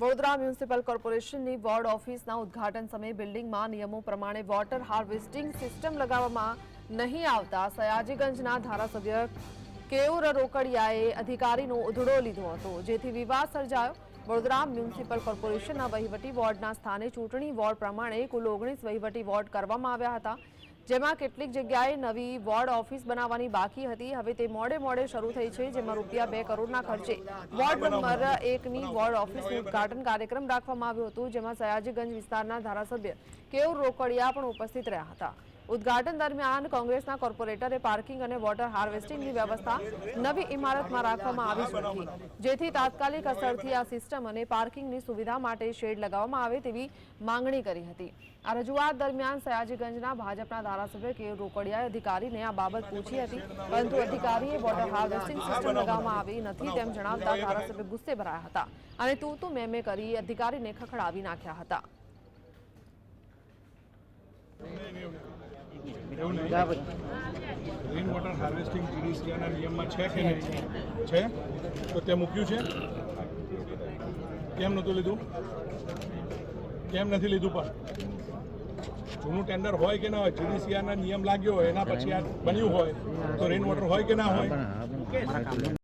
Vadodara municipal કોર્પોરેશનની ward ઓફિસના ઉદ્ઘાટન સમયે બિલ્ડિંગમાં નિયમો પ્રમાણે વોટર હાર્વેસ્ટિંગ સિસ્ટમ લગાવવામાં નહીં આવતા સયાજીગંજના ધારાસભ્ય કેયુર રોકડિયાએ અધિકારીનો ઉધડો લીધો હતો. જેથી વિવાદ સર્જાયો. વડોદરા મ્યુનિસિપલ કોર્પોરેશનના વહીવટી વોર્ડના સ્થાને ચૂંટણી વોર્ડ પ્રમાણે કુલ ઓગણીસ વહીવટી વોર્ડ કરવામાં આવ્યા હતા. જેમાં કેટલીક જગ્યાએ નવી વોર્ડ ઓફિસ બનાવવાની બાકી હતી. હવે તે મોડે મોડે શરૂ થઈ છે, જેમાં રૂપિયા બે કરોડના ખર્ચે વોર્ડ નંબર એકની વોર્ડ ઓફિસનું ઉદ્ઘાટન કાર્યક્રમ રાખવામાં આવ્યો હતો, જેમાં સયાજીગંજ વિસ્તારના ધારાસભ્ય કેવ રોકડિયા પણ ઉપસ્થિત રહ્યા હતા. ઉદ્ઘાટન દરમિયાન કોંગ્રેસના કોર્પોરેટરે પાર્કિંગ અને વોટર હાર્વેસ્ટિંગની વ્યવસ્થા નવી ઇમારતમાં રાખવામાં આવી હતી જેથી તાત્કાલિક અસરથી આ સિસ્ટમ અને પાર્કિંગની સુવિધા માટે શેડ લગાવવામાં આવે તેવી માંગણી કરી હતી. આ રજૂઆત દરમિયાન સયાજીગંજના ભાજપના ધારાસભ્ય કે રોકડિયાએ અધિકારીને આ બાબત પૂછી હતી, પરંતુ અધિકારીએ વોટર હાર્વેસ્ટિંગ સિસ્ટમ લગાવવામાં આવી નથી તેમ જણાવતા ધારાસભ્ય ગુસ્સે ભરાયા હતા અને તું તું મેં કરી અધિકારીને ખખડાવી નાખ્યા હતા. એવું નહીં. રેઇન વોટર હાર્વેસ્ટિંગ જીડીસીઆના નિયમમાં છે કે નહીં? છે. તો તે મૂક્યું છે? કેમ નહોતું લીધું? કેમ નથી લીધું પણ? જૂનું ટેન્ડર હોય કે ના હોય જીડીસીઆરના નિયમ લાગ્યો હોય એના પછી આ બન્યું હોય તો રેઇન વોટર હોય કે ના હોય?